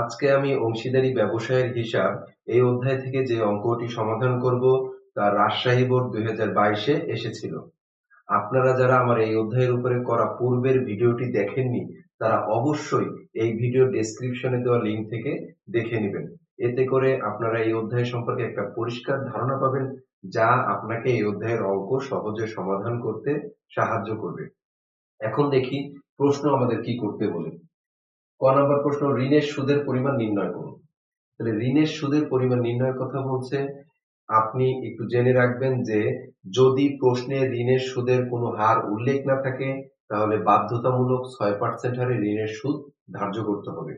আজকে আমি অংশীদারি ব্যবসায়ের হিসাব এই অধ্যায় থেকে যে অঙ্কটি সমাধান করব তা রাজশাহী বোর্ড দুই হাজার বাইশে এসেছিল। আপনারা যারা আমার এই অধ্যায়ের উপরে করা পূর্বের ভিডিওটি দেখেননি, তারা অবশ্যই এই ভিডিও ডেসক্রিপশনে দেওয়া লিঙ্ক থেকে দেখে নেবেন। এতে করে আপনারা এই অধ্যায় সম্পর্কে একটা পরিষ্কার ধারণা পাবেন যা আপনাকে এই অধ্যায়ের অঙ্ক সহজে সমাধান করতে সাহায্য করবে। এখন দেখি প্রশ্ন আমাদের কি করতে বলে। ক নম্বর প্রশ্ন, ঋণের সুদের পরিমাণ নির্ণয় করুন। তাহলে ঋণের সুদের পরিমাণ নির্ণয়ের কথা বলছে। আপনি একটু জেনে রাখবেন যে, যদি প্রশ্নে ঋণের সুদের কোনো হার উল্লেখ না থাকে, তাহলে বাধ্যতামূলক ছয় পার্সেন্ট হারে ঋণের সুদ ধার্য করতে হবে।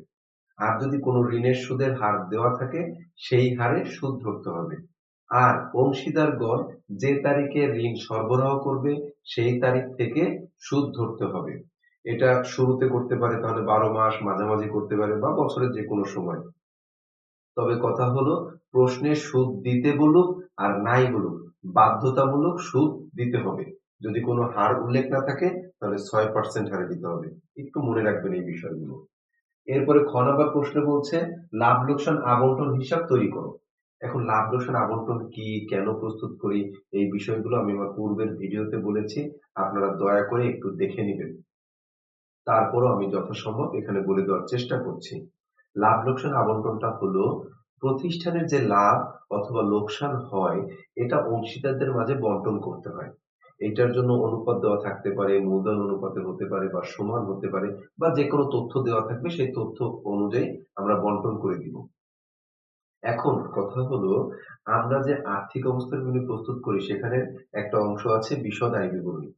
আর যদি কোনো ঋণের সুদের হার দেওয়া থাকে, সেই হারে সুদ ধরতে হবে। আর অংশীদারগণ যে তারিখে ঋণ সরবরাহ করবে, সেই তারিখ থেকে সুদ ধরতে হবে। এটা শুরুতে করতে পারে তাহলে বারো মাস মাঝামাঝি করতে পারে বা বছরের যে কোনো সময়। তবে কথা হলো, প্রশ্নে সুদ দিতে বলুক আর নাই বলুক, বাধ্যতামূলক সুদ দিতে হবে। যদি কোনো হার উল্লেখ না থাকে, তাহলে ছয় পার্সেন্ট হারে দিতে হবে। একটু মনে রাখবেন এই বিষয়গুলো। এরপরে খ নাম্বার প্রশ্ন বলছে, লাভ লোকসান আবন্টন হিসাব তৈরি করো। এখন লাভ লোকসান আবন্টন কি, কেন প্রস্তুত করি, এই বিষয়গুলো আমি আমার পূর্বের ভিডিওতে বলেছি। আপনারা দয়া করে একটু দেখে নেবেন। তারপরও আমি যথাসম্ভব এখানে বলে দেওয়ার চেষ্টা করছি। লাভ লোকসান আবন্টনটা হলো, প্রতিষ্ঠানের যে লাভ অথবা লোকসান হয়, এটা অংশীদারদের মাঝে বন্টন করতে হয়। এটার জন্য অনুপাত দেওয়া থাকতে পারে, মূলধন অনুপাতে হতে পারে বা সমান হতে পারে বা যে কোনো তথ্য দেওয়া থাকবে, সেই তথ্য অনুযায়ী আমরা বন্টন করে দিব। এখন কথা হলো, আমরা যে আর্থিক বিবরণী প্রস্তুত করি, সেখানে একটা অংশ আছে বিশদ আয় বিবরণী।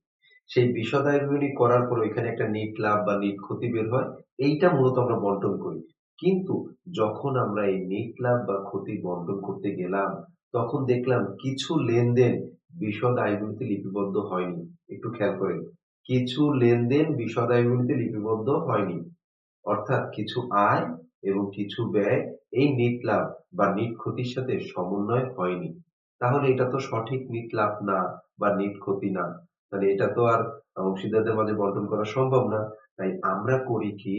সেই বিবরণী করার পর এখানে একটা নিট লাভ বা নিট ক্ষতি বের হয়, এইটা মূলত আমরা বন্টন করি। কিন্তু যখন আমরা এই নিট লাভ বা ক্ষতি বন্টন করতে গেলাম, তখন দেখলাম কিছু লেনদেন বিশদ আয়গুলিতে লিপিবদ্ধ হয়নি। একটু খেয়াল করেন, কিছু লেনদেন বিশদ আয়গুলিতে লিপিবদ্ধ হয়নি। অর্থাৎ কিছু আয় এবং কিছু ব্যয় এই নিট লাভ বা নিট ক্ষতির সাথে সমন্বয় হয়নি। তাহলে এটা তো সঠিক নিট লাভ না বা নিট ক্ষতি না। তাহলে এটা তো আর অংশীদারদের মাঝে বন্টন করা সম্ভব না। তাই আমরা করি কি,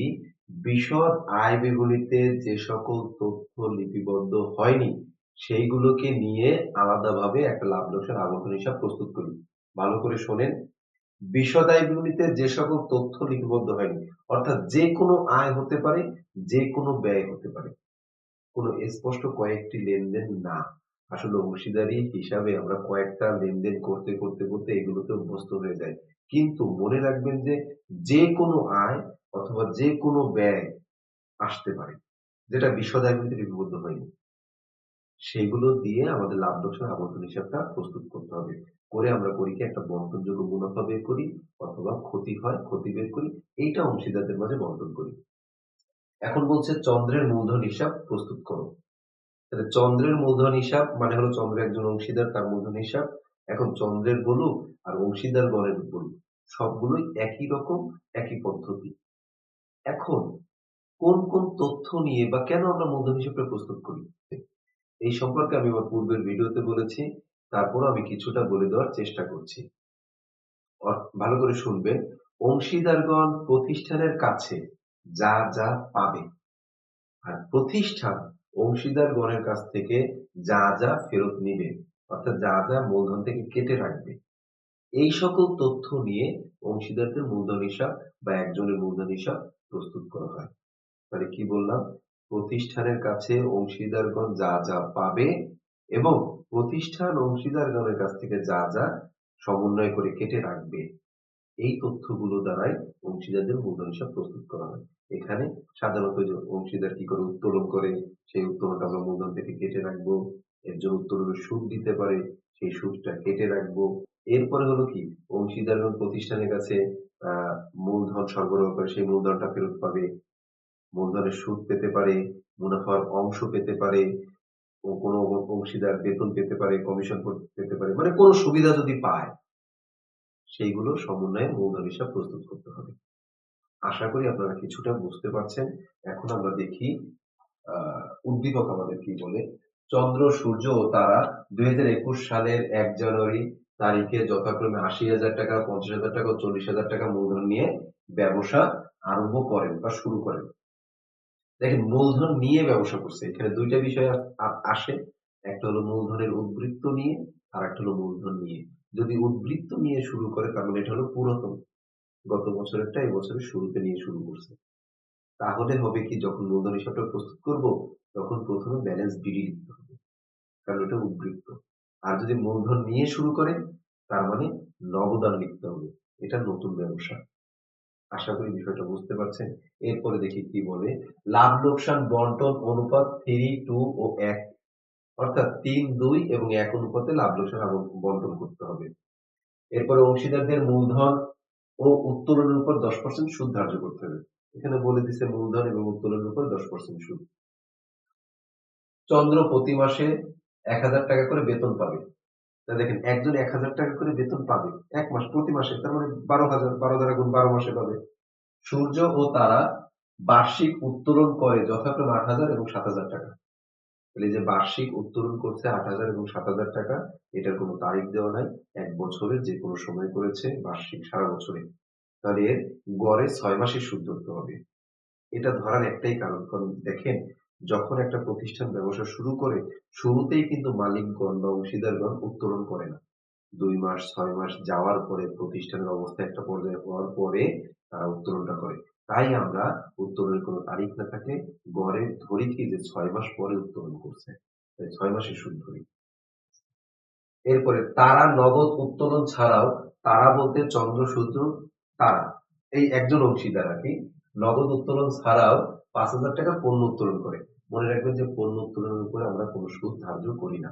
বিশদ আয় বিবরণীতে যে সকল তথ্য লিপিবদ্ধ হয়নি, সেইগুলোকে নিয়ে আলাদাভাবে একটা লাভ লোকসান আবন্টন হিসাব প্রস্তুত করি। ভালো করে শোনেন। বিশদ আয় বিবরণীতে যে সকল তথ্য লিপিবদ্ধ হয়নি, অর্থাৎ যে কোনো আয় হতে পারে, যে কোনো ব্যয় হতে পারে। কোনো স্পষ্ট কয়েকটি লেনদেন না। আসলে অংশীদারি হিসাবে আমরা কয়েকটা লেনদেন করতে করতে করতে এগুলোতে অভ্যস্ত হয়ে যায় কিন্তু মনে রাখবেন যে যে কোনো আয় অথবা যে কোনো ব্যয় আসতে পারে, যেটা বিশদ আয়গুলিতে লিপিবদ্ধ হয়নি। সেগুলো দিয়ে আমাদের লাভ লোকসান আবর্তন হিসাবটা প্রস্তুত করতে হবে। করে আমরা করি কি, একটা বন্টনযোগ্য মুনাফা বের করি অথবা ক্ষতি হয়, ক্ষতি বের করি, এইটা অংশীদারদের মাঝে বন্টন করি। এখন বলছে চন্দ্রের মূলধন হিসাব প্রস্তুত করো। চন্দ্রের মূলধন হিসাব মানে হলো চন্দ্র একজন অংশীদার, তার মূলধন হিসাব। এখন চন্দ্রের বলুক আর অংশীদার গণের বলুক, সবগুলোই একই রকম, একই পদ্ধতি। এখন কোন কোন তথ্য নিয়ে বা কেন আমরা মূলধন হিসাবটা প্রস্তুত করি? এই সম্পর্কে আমি আমার পূর্বের ভিডিওতে বলেছি তারপর আমি কিছুটা বলে দেওয়ার চেষ্টা করছি। ভালো করে শুনবে অংশীদারগণ প্রতিষ্ঠানের কাছে যা যা পাবে। আর প্রতিষ্ঠান অংশীদারগণের কাছ থেকে যা যা ফেরত নিবে, অর্থাৎ যা যা মূলধন থেকে কেটে রাখবে, এই সকল তথ্য নিয়ে অংশীদারদের মূলধন হিসাব বা একজনের মূলধন হিসাব প্রস্তুত করা হয়। তাহলে কি বললাম? প্রতিষ্ঠানের কাছে অংশীদারগণ যা যা পাবে এবং প্রতিষ্ঠান অংশীদারগণের কাছ থেকে যা যা সমন্বয় করে কেটে রাখবে এই তথ্যগুলো দ্বারাই অংশীদারদের মূলধন হিসাব প্রস্তুত করা হয়। এখানে সাধারণত যে অংশীদার কি করে উত্তোলন করে, সেই উত্তোলনটা আমরা মূলধন থেকে কেটে রাখব। এর জন্য উত্তোলনের সুদ দিতে পারে, সেই সুদটা কেটে রাখব। এরপরে হলো কি? অংশীদারগণ প্রতিষ্ঠানের কাছে মূলধন সরবরাহ করে, সেই মূলধনটা ফেরত পাবে। মূলধনের সুদ পেতে পারে, মুনাফার অংশ পেতে পারে কোনো অংশীদার বেতন পেতে পারে, কমিশন পেতে পারে মানে কোনো সুবিধা যদি পায় সেইগুলো সমন্বয়ে হিসাব প্রস্তুত করতে হবে। আশা করি আপনারা কিছুটা বুঝতে পারছেন। এখন আমরা দেখি উদ্দীপক আমাদের কি বলে, চন্দ্র, সূর্য ও তারা দুই সালের এক জানুয়ারি তারিখে যথাক্রমে আশি হাজার টাকা, পঞ্চাশ হাজার টাকা চল্লিশ হাজার টাকা মূলধন নিয়ে ব্যবসা আরম্ভ করেন বা শুরু করেন। দেখেন, মূলধন নিয়ে ব্যবসা করছে। এখানে দুইটা বিষয় আসে। একটা হলো মূলধনের উদ্বৃত্ত নিয়ে আর একটা হলো মূলধন নিয়ে। যদি উদ্বৃত্ত নিয়ে শুরু করে, তার মানে এটা হলো পুরাতন। গত বছরেরটা এই বছরের শুরুতে নিয়ে শুরু করছে। তাহলে হবে কি, যখন মূলধন হিসাবটা প্রস্তুত করব, তখন প্রথমে ব্যালেন্স বিডি লিখতে হবে। কারণ এটা উদ্বৃত্ত। আর যদি মূলধন নিয়ে শুরু করে, তার মানে নবদান লিখতে হবে। এটা নতুন ব্যবসা। আশা করি বিষয়টা বুঝতে পারছেন। এরপরে দেখি কি বলে, লাভ লোকসান বন্টন অনুপাত থ্রি টু ও এক। অর্থাৎ তিন, দুই এবং এক অনুপাতে লাভ লোকসান আব- বন্টন করতে হবে। এরপরে অংশীদারদের মূলধন ও উত্তোলনের উপর দশ পার্সেন্ট সুদ ধার্য করতে হবে। এখানে বলে দিচ্ছে মূলধন এবং উত্তোলনের উপর দশ পার্সেন্ট সুদ। চন্দ্র প্রতি মাসে এক হাজার টাকা করে বেতন পাবে। দেখেন, একজন এক হাজার টাকা করে বেতন পাবে এক মাস প্রতি মাসে, তার মানে বারো হাজার, বারো দ্বারা গুণ বারো মাসে পাবে। সূর্য ও তারা বার্ষিক উত্তোলন করে যথাক্রমে আট হাজার এবং সাত হাজার টাকা। তাহলে যে বার্ষিক উত্তোলন করছে আট হাজার এবং সাত হাজার টাকা, এটার কোনো তারিখ দেওয়া নাই। এক বছরের যে কোনো সময় করেছে বার্ষিক সারা বছরে। তাহলে এর গড়ে ছয় মাসের সুদ ধরতে হবে। এটা ধরার একটাই কারণ। কারণ দেখেন, যখন একটা প্রতিষ্ঠান ব্যবসা শুরু করে, শুরুতেই কিন্তু মালিকগণ বা অংশীদারগণ উত্তোলন করে না। দুই মাস, ছয় মাস যাওয়ার পরে প্রতিষ্ঠানের অবস্থা একটা পর্যায়ে হওয়ার পরে তারা উত্তোলনটা করে। তাই আমরা উত্তোলনের কোনো তারিখ না থাকে গড়ে ধরি কি যে ছয় মাস পরে উত্তোলন করছে ছয় মাসের সুদ ধরি এরপরে তারা নগদ উত্তোলন ছাড়াও, তারা বলতে চন্দ্র, সূর্য, তারা, এই একজন অংশীদার আর কি, নগদ উত্তোলন ছাড়াও পাঁচ হাজার টাকা পণ্য উত্তোলন করে। মনে রাখবেন যে পণ্য উত্তোলনের উপরে আমরা কোনো সুদ ধার্য করি না।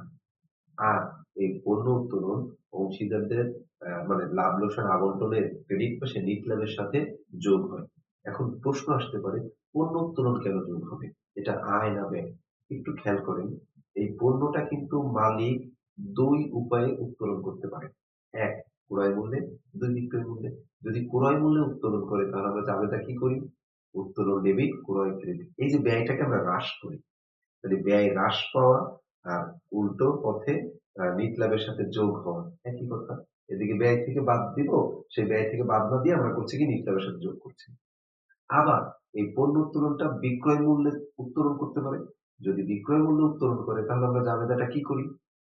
আর এই পণ্য উত্তোলন অংশীদারদের মানে লাভ লোকসান আবন্টনের ক্রেডিট পাশে নিট লাভের সাথে যোগ হয়। এখন প্রশ্ন আসতে পারে, পণ্য উত্তোলন কেন যোগ হবে? এটা আয় না ব্যয়? একটু খেয়াল করেন, এই পণ্যটা কিন্তু মালিক দুই উপায়ে উত্তোলন করতে পারে। এক, ক্রয় মূল্যে, দুই, বিক্রয় মূল্যে। যদি ক্রয় মূল্যে উত্তোলন করে, তাহলে আমরা জাবেদা কি করি? উত্তোলন ডেবিট ক্রয় ক্রেডিট। এই যে ব্যয়টাকে আমরা হ্রাস করি। তাহলে ব্যয় হ্রাস পাওয়া আর উল্টো পথে নিট লাভের সাথে যোগ হওয়া, একই কথা। এদিকে ব্যয় থেকে বাদ দিব, সেই ব্যয় থেকে বাদ না দিয়ে আমরা করছি কি? নিট লাভের সাথে যোগ করছি। আবার এই পণ্য উত্তোলনটা বিক্রয় মূল্যে উত্তোলন করতে পারে। যদি বিক্রয় মূল্য উত্তোলন করে, তাহলে আমরা জাবেদাটা কি করি?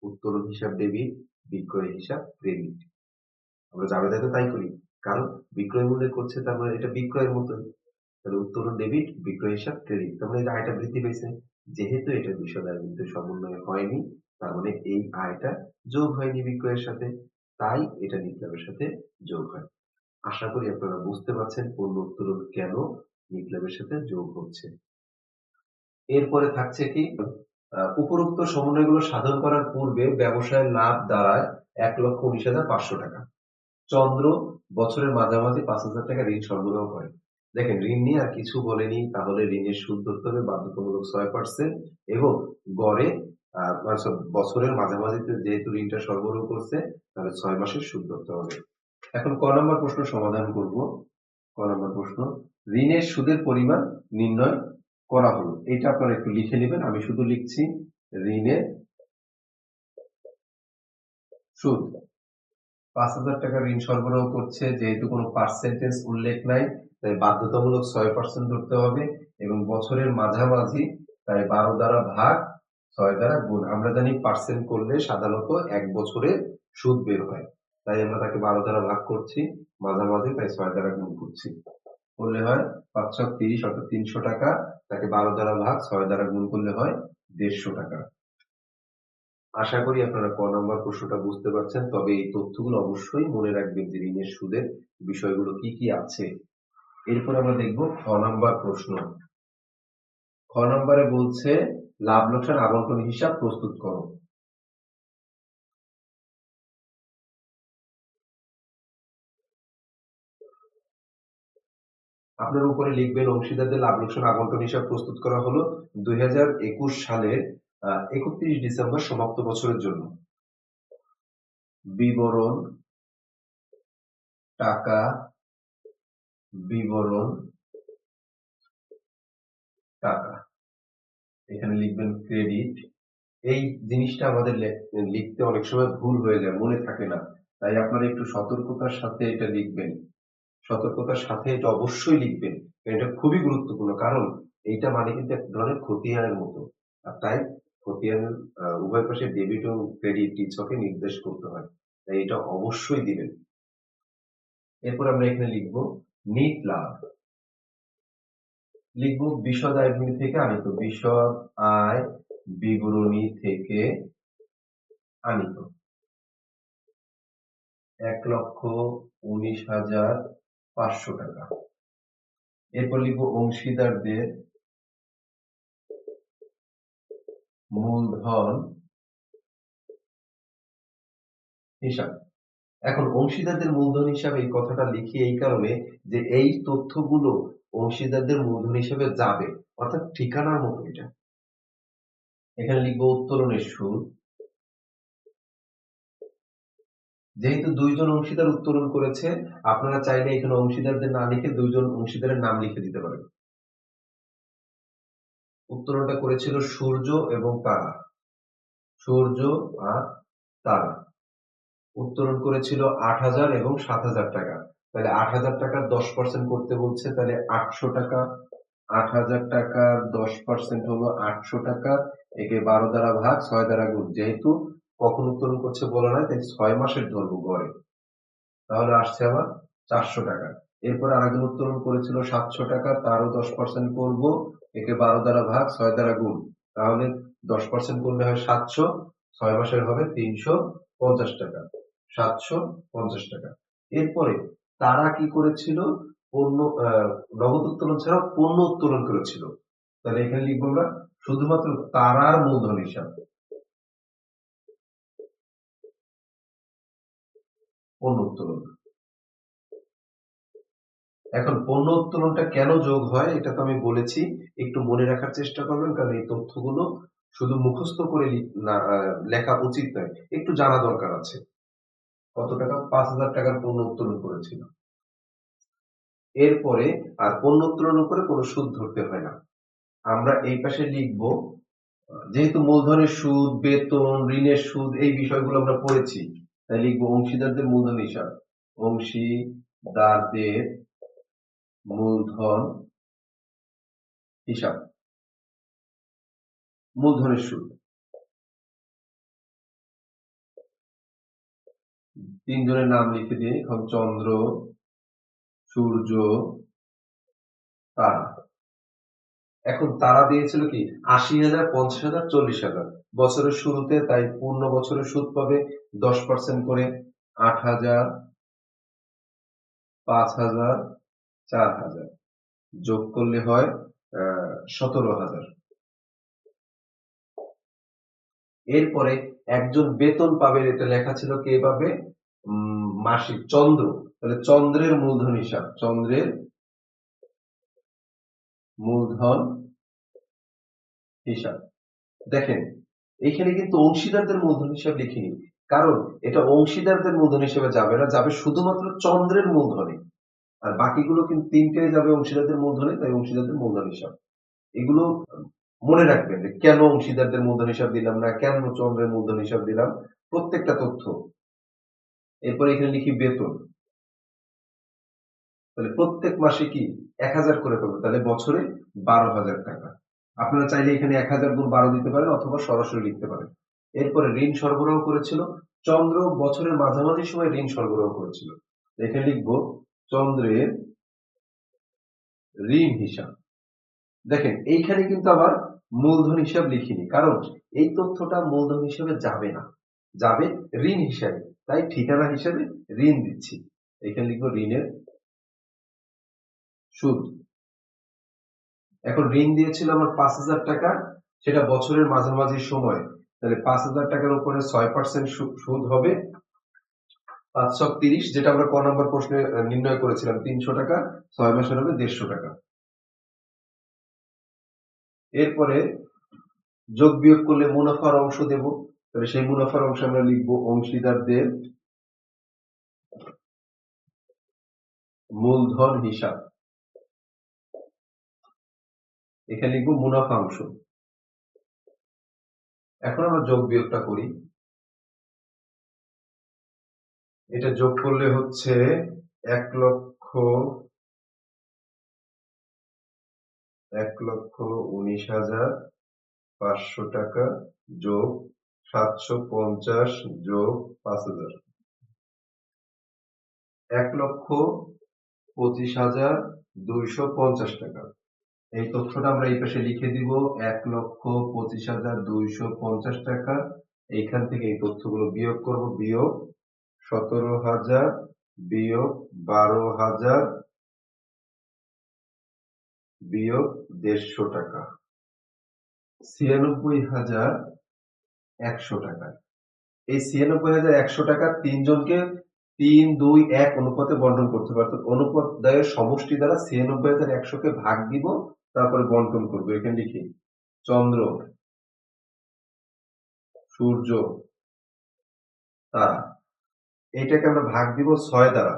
উত্তোলন হিসাব ডেবিট, বিক্রয় হিসাব ক্রেডিট। আমরা জাবেদাতে তাই করি। কারণ বিক্রয় মূল্যে করছে, তার মানে এটা বিক্রয়ের মতোই। তাহলে উত্তোলন ডেবিট, বিক্রয় হিসাব ক্রেডিট। তার মানে এই আয়টা বৃদ্ধি পেয়েছে। যেহেতু এটা বিষয়ের মধ্যে সমন্বয় হয়নি, তার মানে এই আয়টা যোগ হয়নি বিক্রয়ের সাথে। তাই এটা নিকলাবের সাথে যোগ হয়। আশা করি আপনারা বুঝতে পারছেন পণ্য উত্তোলন কেন নিকলাবের সাথে যোগ হচ্ছে। এরপরে থাকছে কি উপরোক্ত সমন্বয়গুলো সাধন করার পূর্বে ব্যবসায় লাভ দাঁড়ায় এক লক্ষ উনিশ হাজার পাঁচশো টাকা। চন্দ্র বছরের মাঝামাঝি পাঁচ হাজার টাকা ঋণ সরবরাহ করে। দেখেন, ঋণ নিয়ে আর কিছু বলেনি, তাহলে ঋণের সুদ ধরতে হবে বাধ্যতামূলক ছয় পার্সেন্ট এবং গড়ে মানে বছরের মাঝামাঝিতে যেহেতু ঋণটা সরবরাহ করছে, তাহলে ছয় মাসের সুদ ধরতে হবে। এখন ক নম্বর প্রশ্ন সমাধান করব। ক নম্বর প্রশ্ন, ঋণের সুদের পরিমাণ নির্ণয় করা হলো। এটা আপনারা একটু লিখে নেবেন, আমি শুধু লিখছি, ঋণের সুদ। পাঁচ হাজার টাকা ঋণ সরবরাহ করছে, যেহেতু কোনো পার্সেন্টেজ উল্লেখ নাই, তাই বাধ্যতামূলক ছয় পার্সেন্ট ধরতে হবে এবং বছরের মাঝামাঝি তাই বারো দ্বারা ভাগ ছয় দ্বারা গুণ। আমরা জানি পার্সেন্ট করলে সাধারণত এক বছরে সুদ বের হয়। তাই আমরা তাকে বারো দ্বারা ভাগ করছি, মাঝামাঝি, তাই ছয় দ্বারা গুণ করছি। করলে হয় পাঁচ ছক তিরিশ, অর্থাৎ তিনশো টাকা। তাকে বারো দ্বারা ভাগ, ছয় দ্বারা গুণ করলে হয় দেড়শো টাকা। আশা করি আপনারা ক নম্বর প্রশ্নটা বুঝতে পারছেন, তবে এই তথ্যগুলো অবশ্যই মনে রাখবেন যে ঋণের সুদের বিষয়গুলো কি কি আছে। এরপর আমরা দেখব খ নম্বর প্রশ্ন। খ নম্বরে বলছে, লাভ, লোকসান আবন্টন হিসাব প্রস্তুত করো। আপনার উপরে লিখবেন অংশীদারদের লাভ লোকসান আবন্টন হিসাব প্রস্তুত করা হলো দুই সালের একত্রিশ ডিসেম্বর সমাপ্ত বছরের জন্য। বিবরণ, টাকা বিবরণ, টাকা। এখানে লিখবেন ক্রেডিট। এই জিনিসটা আমাদের লিখতে অনেক সময় ভুল হয়ে যায়, মনে থাকে না। তাই আপনারা একটু সতর্কতার সাথে এটা লিখবেন। সতর্কতার সাথে এটা অবশ্যই লিখবেন। এটা খুবই গুরুত্বপূর্ণ কারণ এইটা মানে কিন্তু এক ধরনের খতিয়ানের মতো। আর তাই খতিয়ান আহ, উভয় পাশে ডেবিট ও ক্রেডিট নিছকে নির্দেশ করতে হয়। তাই এটা অবশ্যই দিবেন। এরপর আমরা এখানে লিখব নিট লাভ লিখব বিশদ আয় থেকে আনিত। বিশদ আয় বিবরণী থেকে আনিত। এক লক্ষ উনিশ হাজার পাঁচশো টাকা। এরপর লিখব অংশীদারদের মূলধন হিসাব। এখন অংশীদারদের মূলধন হিসাবে এই কথাটা লিখি এই কারণে যে এই তথ্যগুলো অংশীদারদের মূলধন হিসাবে যাবে। অর্থাৎ ঠিকানার মতো এটা। এখানে লিখব উত্তোলনের সুদ। যেহেতু দুইজন অংশীদার উত্তোলন করেছে, আপনারা চাইলে এখানে অংশীদারদের না লিখে দুইজন অংশীদারের নাম লিখে দিতে পারেন। উত্তোলনটা করেছিল সূর্য এবং তারা। সূর্য আর তারা। উত্তোলন করেছিল আট হাজার এবং সাত হাজার টাকা। তাহলে আট হাজার টাকার দশ পার্সেন্ট করতে বলছে, তাহলে আটশো টাকা। আট হাজার টাকার দশ পার্সেন্ট হলো আটশো টাকা, একে বারো দ্বারা ভাগ ছয় দ্বারা গুণ। যেহেতু কখন উত্তোলন করছে বলা নাই তাই ছয় মাসের ধরবো গড়ে তাহলে আসছে আবার চারশো টাকা। এরপর আরেকজন উত্তোলন করেছিল, সাতশো টাকা, তারও দশ পার্সেন্ট করব, একে বারো দ্বারা ভাগ, ছয় দ্বারা গুণ। তাহলে দশ পার্সেন্ট করলে হয় সাতশো, ছয় মাসের হবে তিনশো পঞ্চাশ টাকা। সাতশো পঞ্চাশ টাকা। এরপরে তারা কি করেছিল? পণ্য নগদ উত্তোলন ছাড়াও পণ্য উত্তোলন করেছিল। তাহলে এখানে লিখব আমরা, শুধুমাত্র তারার মূলধন হিসাব। পণ্য উত্তোলন। এখন পণ্য উত্তোলনটা কেন যোগ হয়, এটা তো আমি বলেছি, একটু মনে রাখার চেষ্টা করবেন, কারণ এই তথ্যগুলো শুধু মুখস্থ করে লেখা উচিত নয়, একটু জানা দরকার আছে। কত টাকা? পাঁচ হাজার টাকার পণ্য উত্তোলন করেছিল। এরপরে আর পণ্য উত্তোলন উপরে কোনো সুদ ধরতে হয় না। আমরা এই পাশে লিখব, যেহেতু মূলধনের সুদ, বেতন, ঋণের সুদ, এই বিষয়গুলো আমরা পড়েছি তাই লিখব অংশীদারদের মূলধন হিসাব। অংশীদারদের মূলধন হিসাব। মূলধনের সুদ। তিনজনের নাম লিখে দিই। এখন চন্দ্র, সূর্য, তারা। এখন তারা দিয়েছিল কি? আশি হাজার, পঞ্চাশ হাজার, চল্লিশ হাজার। বছরের শুরুতে তাই পূর্ণ বছরের সুদ পাবে দশ পার্সেন্ট করে আট হাজার, পাঁচ হাজার, চার হাজার। যোগ করলে হয় সতেরো হাজার। এরপরে একজন বেতন পাবে, এটা লেখা ছিল কে পাবে? মাসিক চন্দ্র। তাহলে চন্দ্রের মূলধন হিসাব, চন্দ্রের মূলধন হিসাব। দেখেন, এখানে কিন্তু অংশীদারদের মূলধন হিসাব লিখিনি। কারণ এটা অংশীদারদের মূলধন হিসেবে যাবে না, যাবে শুধুমাত্র চন্দ্রের মূলধনে। আর বাকিগুলো কিন্তু তিনটে যাবে অংশীদারদের মূলধনে, তাই অংশীদারদের মূলধন হিসাব। এগুলো মনে রাখবেন যে কেন অংশীদারদের মূলধন হিসাব দিলাম না, কেন চন্দ্রের মূলধন হিসাব দিলাম? প্রত্যেকটা তথ্য। এরপরে এখানে লিখি বেতন। তাহলে প্রত্যেক মাসে কি এক হাজার করে পাবো? তাহলে বছরে বারো হাজার টাকা। আপনারা চাইলে এখানে এক হাজার গুণ বারো দিতে পারেন অথবা সরাসরি লিখতে পারেন। এরপরে ঋণ সরবরাহ করেছিল। চন্দ্র বছরের মাঝামাঝি সময় ঋণ সরবরাহ করেছিল। এখানে লিখব, চন্দ্রের ঋণ হিসাব। দেখেন, এইখানে কিন্তু আবার মূলধন হিসাব লিখিনি, কারণ এই তথ্যটা মূলধন হিসাবে যাবে না। যাবে ঋণ হিসাবে, তাই ঠিকানা হিসাবে ঋণ দিচ্ছি। এখানে লিখব ঋণের সুদ। এখন ঋণ দিয়েছিল আমার পাঁচ হাজার টাকা, সেটা বছরের মাঝামাঝি সময়। তাহলে পাঁচ হাজার টাকার উপরে ছয় পার্সেন্ট সুদ হবে। পাঁচশো তিরিশ, যেটা আমরা ক নম্বর প্রশ্নে নির্ণয় করেছিলাম, তিনশো টাকা, ছয় মাসের হবে দেড়শো টাকা। এরপরে যোগ বিয়োগ করলে মুনাফার অংশ দেব। তাহলে সেই মুনাফার অংশ আমরা লিখব অংশীদারদের মূলধন হিসাব। এখানে লিখব মুনাফা অংশ। এখন আমরা যোগ বিয়োগটা করি। এটা যোগ করলে হচ্ছে এক লক্ষ এক লক্ষ উনিশ হাজার পাঁচশো টাকা যোগ সাতশো পঞ্চাশ যোগ পাঁচ হাজার। এক লক্ষ পঁচিশ হাজার দুইশো পঞ্চাশ টাকা। এই তথ্যটা আমরা এই পাশে লিখে দিব, এক লক্ষ পঁচিশ হাজার দুইশো পঞ্চাশ টাকা। এইখান থেকে এই তথ্যগুলো বিয়োগ করব, বিয়োগ সতেরো হাজার, বিয়োগ বারো হাজার, বিয়োগ দেড়শো টাকা। ছিয়ানব্বই হাজার একশো টাকা। এই ছিয়ানব্বই হাজার একশো টাকা তিনজনকে তিন, দুই, এক অনুপাতে বন্টন করতে পারতো। অনুপাতের সমষ্টি দ্বারা ছিয়ানব্বই হাজার একশোকে ভাগ দিব তারপরে বন্টন করব। এখানে লিখি চন্দ্র, সূর্য, তারা। এইটাকে আমরা ভাগ দিব ছয় দ্বারা।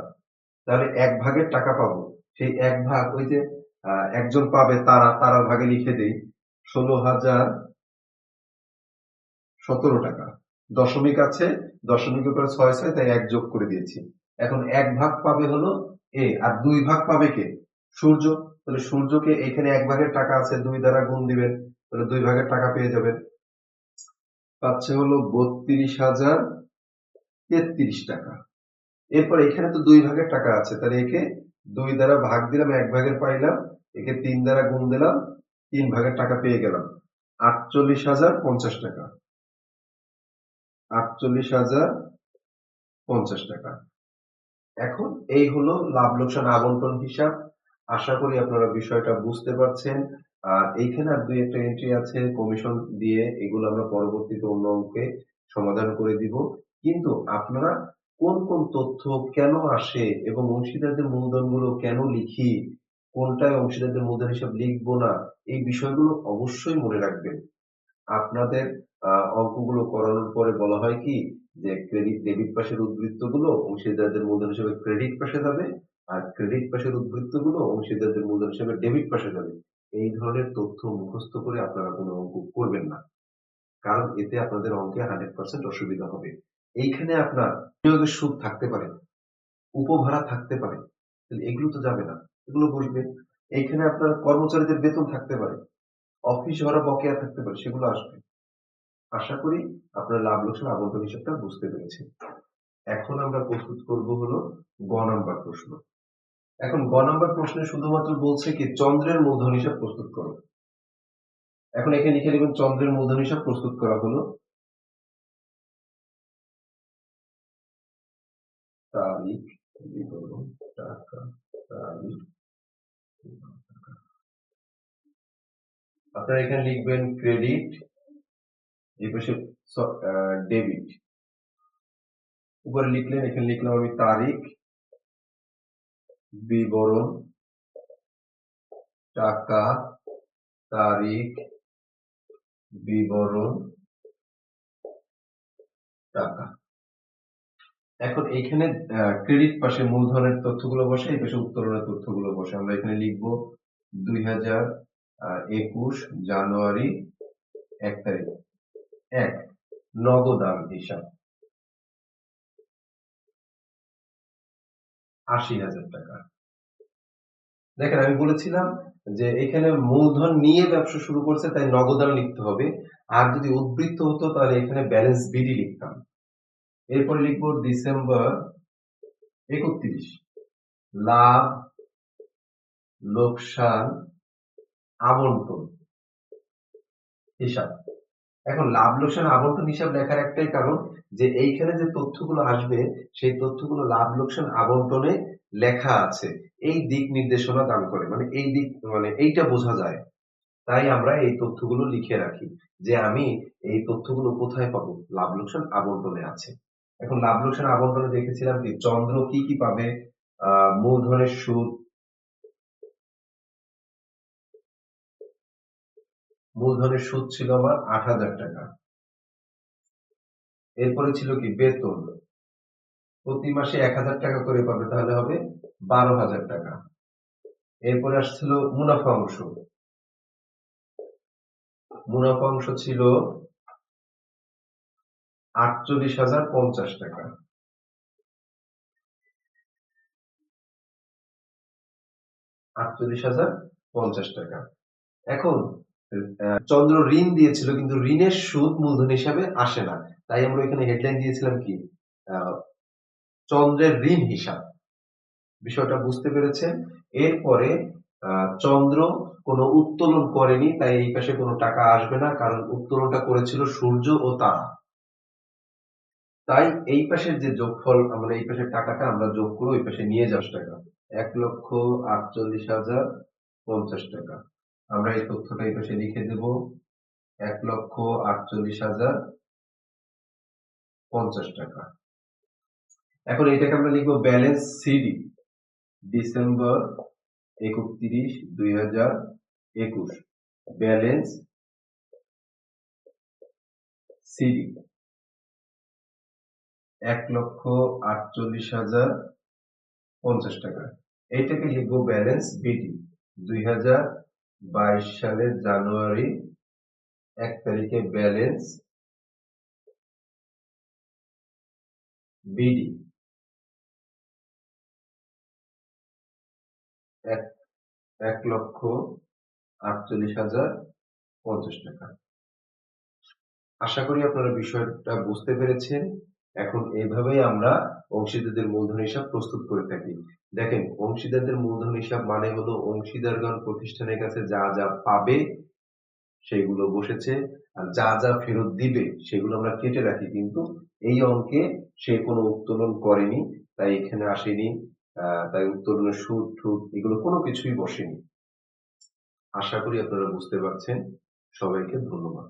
তাহলে এক ভাগের টাকা পাবো। সেই এক ভাগ, ওই যে একজন পাবে তারা তারা ভাগে লিখে দেই। ষোলো হাজার সতেরো টাকা। দশমিক আছে দশমিকের উপরে ছয় ছয়, তাই এক যোগ করে দিয়েছি। এখন এক ভাগ পাবে হলো এ, আর দুই ভাগ পাবে কে? সূর্য, তাহলে সূর্যকে এখানে এক ভাগের টাকা আছে, দুই দ্বারা গুণ দিবেন, তাহলে দুই ভাগের টাকা পেয়ে যাবেন। পাচ্ছে হলো বত্রিশ হাজার তেত্রিশ টাকা। এরপর এখানে তো দুই ভাগের টাকা আছে, তাহলে একে দুই দ্বারা ভাগ দিলাম, এক ভাগের পাইলাম, একে তিন দ্বারা গুণ দিলাম, তিন ভাগের টাকা পেয়ে গেলাম। আটচল্লিশ হাজার পঞ্চাশ টাকা। আটচল্লিশ হাজার পঞ্চাশ টাকা। এখন এই হলো লাভ লোকসান আবন্টন হিসাব। আশা করি আপনারা বিষয়টা বুঝতে পারছেন। আর এইখানে আর দুই একটা এন্ট্রি আছে কমিশন দিয়ে এগুলো আমরা পরবর্তীতে অন্য অঙ্কে সমাধান করে দিব। কিন্তু আপনারা কোন কোন তথ্য কেন আসে এবং অংশীদারদের মূলধনগুলো কেন লিখি, কোনটায় অংশীদারদের মূলধন হিসাব লিখব না, এই বিষয়গুলো অবশ্যই মনে রাখবেন। আপনাদের অঙ্কগুলো করানোর পরে বলা হয় কি, যে ক্রেডিট ডেবিট পাশের উদ্বৃত্তগুলো অংশীদারদের মূলধন হিসেবে ক্রেডিট পাশে যাবে আর ক্রেডিট পাশের উদ্বৃত্তগুলো অংশীদারদের মূলধন হিসেবে ডেবিট পাশে যাবে। এই ধরনের তথ্য মুখস্থ করে আপনারা কোনো অঙ্ক করবেন না। কারণ এতে আপনাদের অঙ্কে হান্ড্রেড পার্সেন্ট অসুবিধা হবে। এইখানে আপনার নিয়োগের সুদ থাকতে পারে, উপভাড়া থাকতে পারে এগুলো তো যাবে না, এগুলো বসবে। এইখানে আপনার কর্মচারীদের বেতন থাকতে পারে অফিস ভাড়া বকেয়া থাকতে পারে, সেগুলো আসবে। আশা করি আপনার লাভ, লোকসান আবন্টন হিসাবটা বুঝতে পেরেছেন। এখন আমরা প্রস্তুত করব হলো গ নাম্বার প্রশ্ন। এখন গ নম্বর প্রশ্নে শুধুমাত্র বলছে কি, চন্দ্রের মূলধন হিসাব প্রস্তুত করো। এখন এখানে লিখে দেবেন চন্দ্রের মূলধন হিসাব প্রস্তুত করা হলো। তারিখ, বিবরণ, টাকা, তারিখ, আপনারা এখানে লিখবেন ক্রেডিট, এই ডেবিট। উপরে লিখলেন, এখানে লিখলাম আমি তারিখ বিবরণ, টাকা, তারিখ, বিবরণ, টাকা। এখন এখানে ক্রেডিট পাশে মূলধনের তথ্যগুলো বসে, এই পাশে উত্তোলনের তথ্যগুলো বসে। আমরা এখানে লিখব দুই হাজার একুশ জানুয়ারি এক তারিখ। এক, নগদ নগদান হিসাব। আশি হাজার টাকা। দেখেন, আমি বলেছিলাম যে এখানে মূলধন নিয়ে ব্যবসা শুরু করছে, তাই নগদান লিখতে হবে। আর যদি উদ্বৃত্ত হতো, তাহলে এখানে ব্যালেন্স বিডি লিখতাম। এরপরে লিখব ডিসেম্বর একত্রিশ। লাভ, লোকসান আবন্টন হিসাব। এখন লাভ লোকসান আবন্টন হিসাব লেখার একটাই কারণ যে এইখানে যে তথ্যগুলো আসবে, সেই তথ্যগুলো লাভ লোকসান আবন্টনে লেখা আছে। এই দিক নির্দেশনা দান করে। মানে এই দিক মানে এইটা বোঝা যায়। তাই আমরা এই তথ্যগুলো লিখে রাখি যে আমি এই তথ্যগুলো কোথায় পাবো? লাভ লোকসান আবন্টনে আছে। এখন লাভ লোকসান আবন্টনে দেখেছিলাম যে চন্দ্র কি কি পাবে? আহ, মূলধনের সুদ মূলধনের সুদ ছিল আমার আট হাজার টাকা। এরপরে ছিল কি? বেতন। প্রতি মাসে এক হাজার টাকা করে পাবে, তাহলে হবে বারো হাজার টাকা। এরপরে আসছিল মুনাফা অংশ। মুনাফা অংশ ছিল আটচল্লিশ হাজার পঞ্চাশ টাকা। আটচল্লিশ হাজার পঞ্চাশ টাকা। এখন চন্দ্র ঋণ দিয়েছিল, কিন্তু ঋণের সুদ মূলধন হিসাবে আসে না। তাই আমরা এখানে হেডলাইন দিয়েছিলাম কি? চন্দ্রের ঋণ হিসাব। বিষয়টা বুঝতে পেরেছেন। এরপরে চন্দ্র কোনো উত্তোলন করেনি, তাই এই পাশে কোনো টাকা আসবে না, কারণ উত্তোলনটা করেছিল সূর্য ও তারা। তাই এই পাশের যে যোগফল, আমরা এই পাশের টাকাটা আমরা যোগ করে ওই পাশে নিয়ে যাস টাকা। এক লক্ষ আটচল্লিশ হাজার পঞ্চাশ টাকা। আমরা এই তথ্যটা এই লিখে দেব, এক লক্ষ আটচল্লিশ হাজার পঞ্চাশ টাকা। এখন এটাকে আমরা লিখব ব্যালেন্স সিডি, ডিসেম্বর একত্রিশ দুই হাজার একুশ। ব্যালেন্স সিডি, এক লক্ষ আটচল্লিশ হাজার পঞ্চাশ টাকা। এইটাকে লিখব ব্যালেন্স বিডি, দুই হাজার বাইশ সালের জানুয়ারি, এক তারিখে ব্যালেন্স বিডি। এক এক লক্ষ আটচল্লিশ হাজার পঞ্চাশ টাকা। আশা করি আপনারা বিষয়টা বুঝতে পেরেছেন। এখন এইভাবেই আমরা অংশীদারদের মূলধন হিসাব প্রস্তুত করে থাকি। দেখেন, অংশীদারদের মূলধন হিসাব মানে হলো অংশীদারগণ প্রতিষ্ঠানের কাছে যা যা পাবে সেগুলো বসেছে, আর যা যা ফেরত দিবে সেগুলো আমরা কেটে রাখি। কিন্তু এই অঙ্কে সে কোনো উত্তোলন করেনি, তাই এখানে আসেনি তাই উত্তোলনের সুদ টুদ এগুলো কোনো কিছুই বসেনি। আশা করি আপনারা বুঝতে পারছেন। সবাইকে ধন্যবাদ।